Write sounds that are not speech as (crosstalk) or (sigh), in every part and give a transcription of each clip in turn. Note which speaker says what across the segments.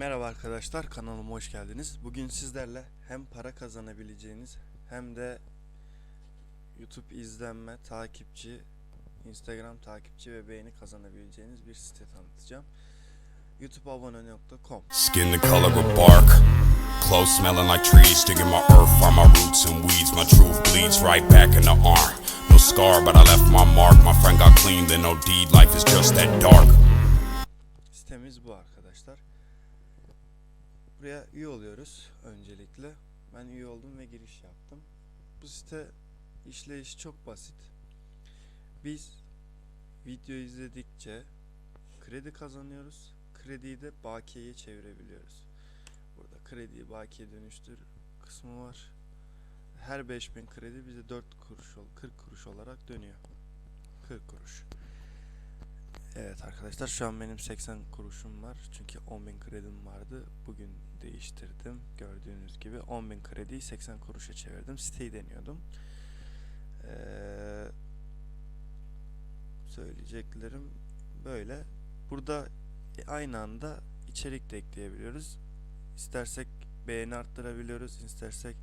Speaker 1: Merhaba arkadaşlar kanalıma hoş geldiniz. Bugün sizlerle hem para kazanabileceğiniz hem de YouTube izlenme, takipçi, Instagram takipçi ve beğeni kazanabileceğiniz bir site tanıtacağım. YouTubeabone.com
Speaker 2: Skin the color of bark. Clothes smelling like trees, digging my earth, find my roots and weeds. My truth bleeds right back in the arm. No scar, but I left my mark. My friend got clean, then no deed. Life is just that dark.
Speaker 1: Sitemiz bu arkadaşlar. Buraya üye oluyoruz öncelikle. Ben üye oldum ve giriş yaptım. Bu site işleyişi çok basit. Biz video izledikçe kredi kazanıyoruz. Krediyi de bakiyeye çevirebiliyoruz. Burada krediyi bakiye dönüştür kısmı var. Her 5000 kredi bize 4 kuruş, ol- 40 kuruş olarak dönüyor. 40 kuruş. Evet arkadaşlar şu an benim 80 kuruşum var. Çünkü 10.000 kredim vardı. Bugün değiştirdim. Gördüğünüz gibi 10.000 krediyi 80 kuruşa çevirdim. Siteyi deniyordum. Ee, söyleyeceklerim böyle. Burada aynı anda içerik de ekleyebiliyoruz. İstersek beğeni arttırabiliyoruz. istersek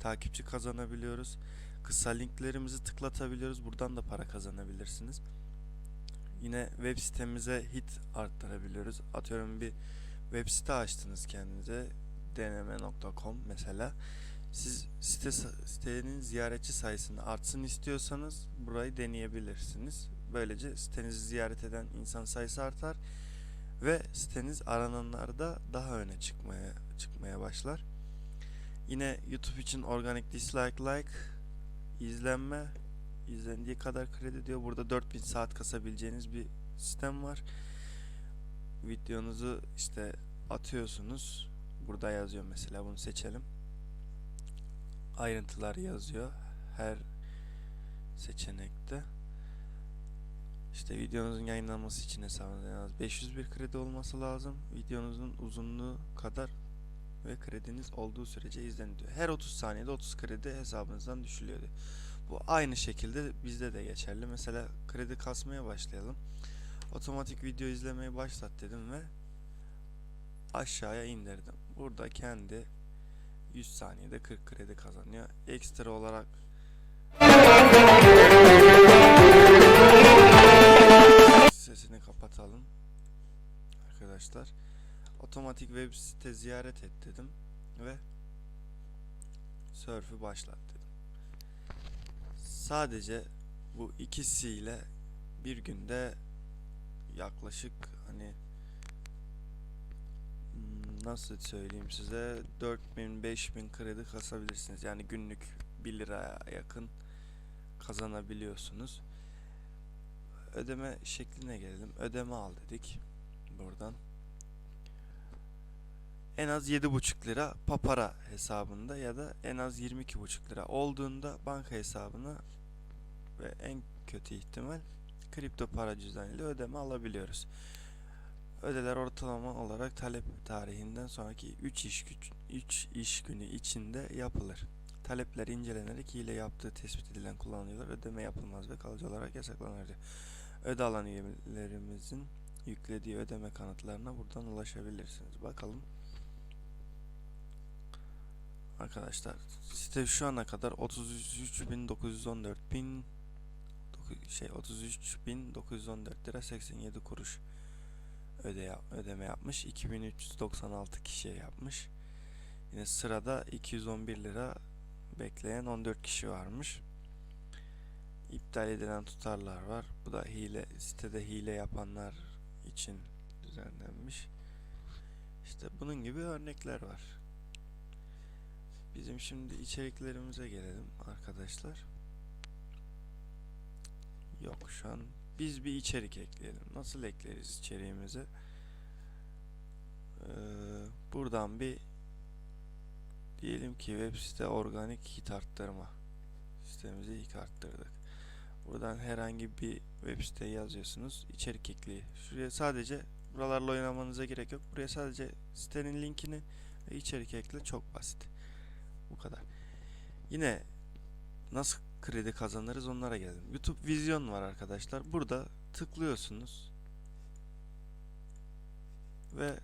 Speaker 1: takipçi kazanabiliyoruz. Kısa linklerimizi tıklatabiliyoruz. Buradan da para kazanabilirsiniz. Yine web sitemize hit arttırabiliyoruz. Atıyorum bir web site açtınız kendinize deneme.com mesela. Siz site sitenin ziyaretçi sayısını artsın istiyorsanız burayı deneyebilirsiniz. Böylece sitenizi ziyaret eden insan sayısı artar ve siteniz arananlarda daha öne çıkmaya çıkmaya başlar. Yine YouTube için organik dislike like izlenme izlendiği kadar kredi diyor. Burada 4000 saat kasabileceğiniz bir sistem var. Videonuzu işte atıyorsunuz. Burada yazıyor mesela bunu seçelim. Ayrıntılar yazıyor her seçenekte. İşte videonuzun yayınlanması için hesabınızda en az 501 kredi olması lazım. Videonuzun uzunluğu kadar ve krediniz olduğu sürece izleniyor. Her 30 saniyede 30 kredi hesabınızdan düşülüyor. Bu aynı şekilde bizde de geçerli. Mesela kredi kasmaya başlayalım. Otomatik video izlemeyi başlat dedim ve aşağıya indirdim. Burada kendi 100 saniyede 40 kredi kazanıyor. Ekstra olarak sesini kapatalım. Arkadaşlar otomatik web site ziyaret et dedim ve surf'ü başlat dedim. Sadece bu ikisiyle bir günde yaklaşık hani hmm, nasıl söyleyeyim size 4000 5000 kredi kasabilirsiniz. Yani günlük 1 liraya yakın kazanabiliyorsunuz. Ödeme şekline gelelim. Ödeme al dedik buradan. En az 7,5 lira papara hesabında ya da en az 22,5 lira olduğunda banka hesabına ve en kötü ihtimal kripto para cüzdanıyla ödeme alabiliyoruz. Ödeler ortalama olarak talep tarihinden sonraki 3 iş, güç, 3 iş günü içinde yapılır. Talepler incelenerek hile yaptığı tespit edilen kullanıcılar ödeme yapılmaz ve kalıcı olarak yasaklanır. Öde alan üyelerimizin yüklediği ödeme kanıtlarına buradan ulaşabilirsiniz. Bakalım. Arkadaşlar site şu ana kadar 33.914 bin doku- şey 33.914 lira 87 kuruş öde ödeme yapmış. 2396 kişiye yapmış. Yine sırada 211 lira bekleyen 14 kişi varmış. İptal edilen tutarlar var. Bu da hile sitede hile yapanlar için düzenlenmiş. İşte bunun gibi örnekler var. Bizim şimdi içeriklerimize gelelim arkadaşlar. Şu an biz bir içerik ekleyelim. Nasıl ekleriz içeriğimizi? Ee, buradan bir diyelim ki web site organik hit arttırma sitemizi ilk arttırdık. Buradan herhangi bir web site yazıyorsunuz. içerik ekleyi. Şuraya sadece buralarla oynamanıza gerek yok. Buraya sadece sitenin linkini ve içerik ekle. Çok basit. Bu kadar. Yine nasıl kredi kazanırız onlara gelelim. YouTube Vizyon var arkadaşlar. Burada tıklıyorsunuz ve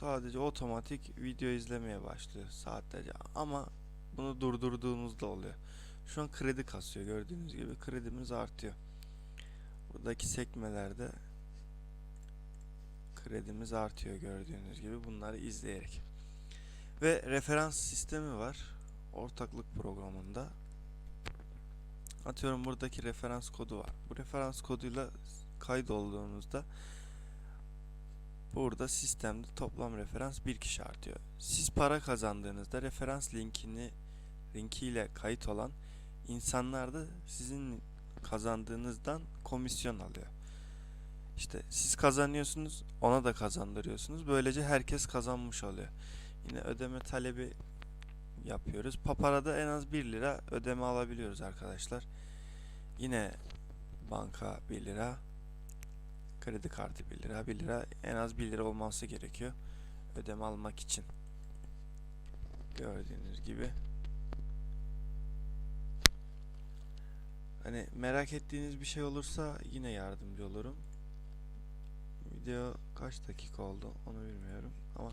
Speaker 1: sadece otomatik video izlemeye başlıyor saatlerce ama bunu durdurduğunuzda oluyor. Şu an kredi kasıyor gördüğünüz gibi kredimiz artıyor. Buradaki sekmelerde kredimiz artıyor gördüğünüz gibi bunları izleyerek. Ve referans sistemi var ortaklık programında. Atıyorum buradaki referans kodu var. Bu referans koduyla kaydolduğunuzda burada sistemde toplam referans bir kişi artıyor. Siz para kazandığınızda referans linkini linkiyle kayıt olan insanlar da sizin kazandığınızdan komisyon alıyor. İşte siz kazanıyorsunuz, ona da kazandırıyorsunuz. Böylece herkes kazanmış oluyor. Yine ödeme talebi yapıyoruz. Papara'da en az 1 lira ödeme alabiliyoruz arkadaşlar. Yine banka 1 lira, kredi kartı 1 lira, 1 lira en az 1 lira olması gerekiyor ödeme almak için. Gördüğünüz gibi. Hani merak ettiğiniz bir şey olursa yine yardımcı olurum. Video kaç dakika oldu onu bilmiyorum ama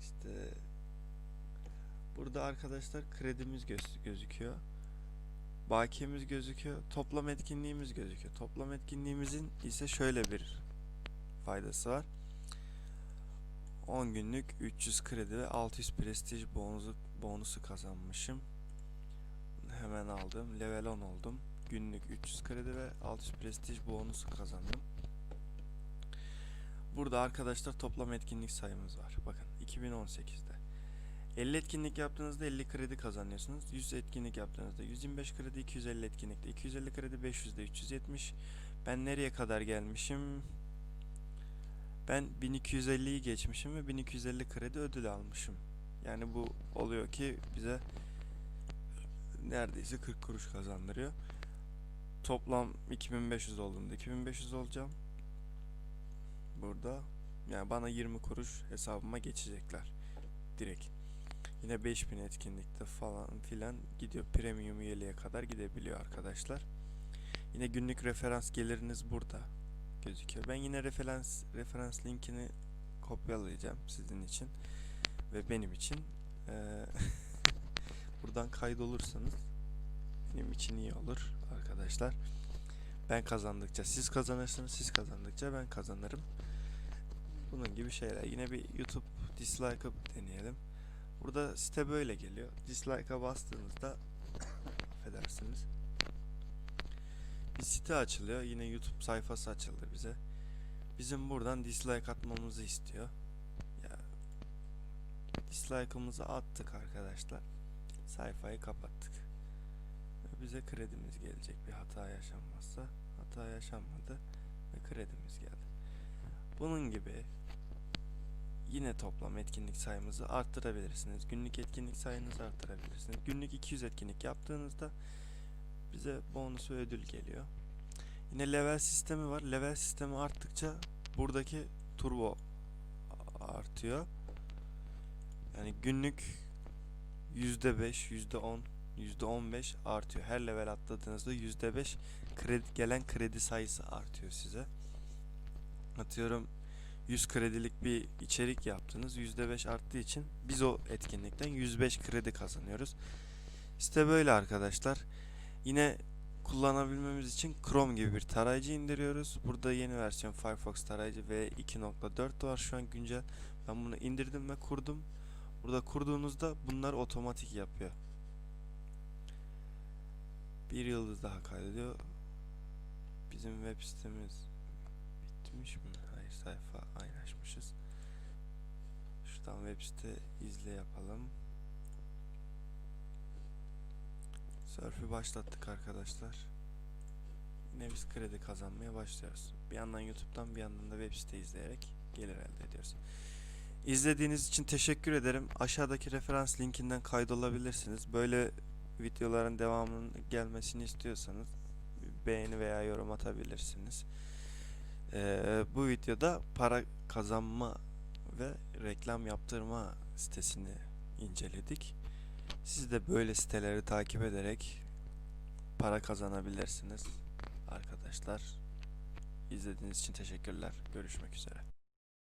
Speaker 1: işte burada arkadaşlar kredimiz göz gözüküyor. Bakiyemiz gözüküyor. Toplam etkinliğimiz gözüküyor. Toplam etkinliğimizin ise şöyle bir faydası var. 10 günlük 300 kredi ve 600 prestij bonusu, bonusu kazanmışım. Hemen aldım. Level 10 oldum. Günlük 300 kredi ve 600 prestij bonusu kazandım. Burada arkadaşlar toplam etkinlik sayımız var. Bakın 2018'de. 50 etkinlik yaptığınızda 50 kredi kazanıyorsunuz. 100 etkinlik yaptığınızda 125 kredi, 250 etkinlikte 250 kredi, 500'de 370. Ben nereye kadar gelmişim? Ben 1250'yi geçmişim ve 1250 kredi ödül almışım. Yani bu oluyor ki bize neredeyse 40 kuruş kazandırıyor. Toplam 2500 olduğunda 2500 olacağım. Burada yani bana 20 kuruş hesabıma geçecekler. Direkt. Yine 5000 etkinlikte falan filan gidiyor. Premium üyeliğe kadar gidebiliyor arkadaşlar. Yine günlük referans geliriniz burada gözüküyor. Ben yine referans referans linkini kopyalayacağım sizin için ve benim için. Ee, (laughs) buradan kaydolursanız benim için iyi olur arkadaşlar. Ben kazandıkça siz kazanırsınız, siz kazandıkça ben kazanırım. Bunun gibi şeyler. Yine bir YouTube dislike'ı deneyelim. Burada site böyle geliyor. Dislike'a bastığınızda (coughs) affedersiniz. Bir site açılıyor. Yine YouTube sayfası açıldı bize. Bizim buradan dislike atmamızı istiyor. Ya dislike'ımızı attık arkadaşlar. Sayfayı kapattık. Bize kredimiz gelecek bir hata yaşanmazsa. Hata yaşanmadı ve kredimiz geldi. Bunun gibi yine toplam etkinlik sayımızı arttırabilirsiniz. Günlük etkinlik sayınızı arttırabilirsiniz. Günlük 200 etkinlik yaptığınızda bize bonus ve ödül geliyor. Yine level sistemi var. Level sistemi arttıkça buradaki turbo artıyor. Yani günlük %5, %10, %15 artıyor. Her level atladığınızda %5 kredi gelen kredi sayısı artıyor size. Atıyorum 100 kredilik bir içerik yaptınız. %5 arttığı için biz o etkinlikten 105 kredi kazanıyoruz. İşte böyle arkadaşlar. Yine kullanabilmemiz için Chrome gibi bir tarayıcı indiriyoruz. Burada yeni versiyon Firefox tarayıcı v 2.4 var şu an güncel. Ben bunu indirdim ve kurdum. Burada kurduğunuzda bunlar otomatik yapıyor. Bir yıldız daha kaydediyor. Bizim web sitemiz bitmiş mi? Sayfa aynı açmışız. Şuradan web site izle yapalım. Surf'ü başlattık arkadaşlar. Yine biz kredi kazanmaya başlıyoruz. Bir yandan YouTube'dan bir yandan da web site izleyerek gelir elde ediyoruz. İzlediğiniz için teşekkür ederim. Aşağıdaki referans linkinden kaydolabilirsiniz. Böyle videoların devamının gelmesini istiyorsanız beğeni veya yorum atabilirsiniz. Ee, bu videoda para kazanma ve reklam yaptırma sitesini inceledik. Siz de böyle siteleri takip ederek para kazanabilirsiniz arkadaşlar. İzlediğiniz için teşekkürler. Görüşmek üzere.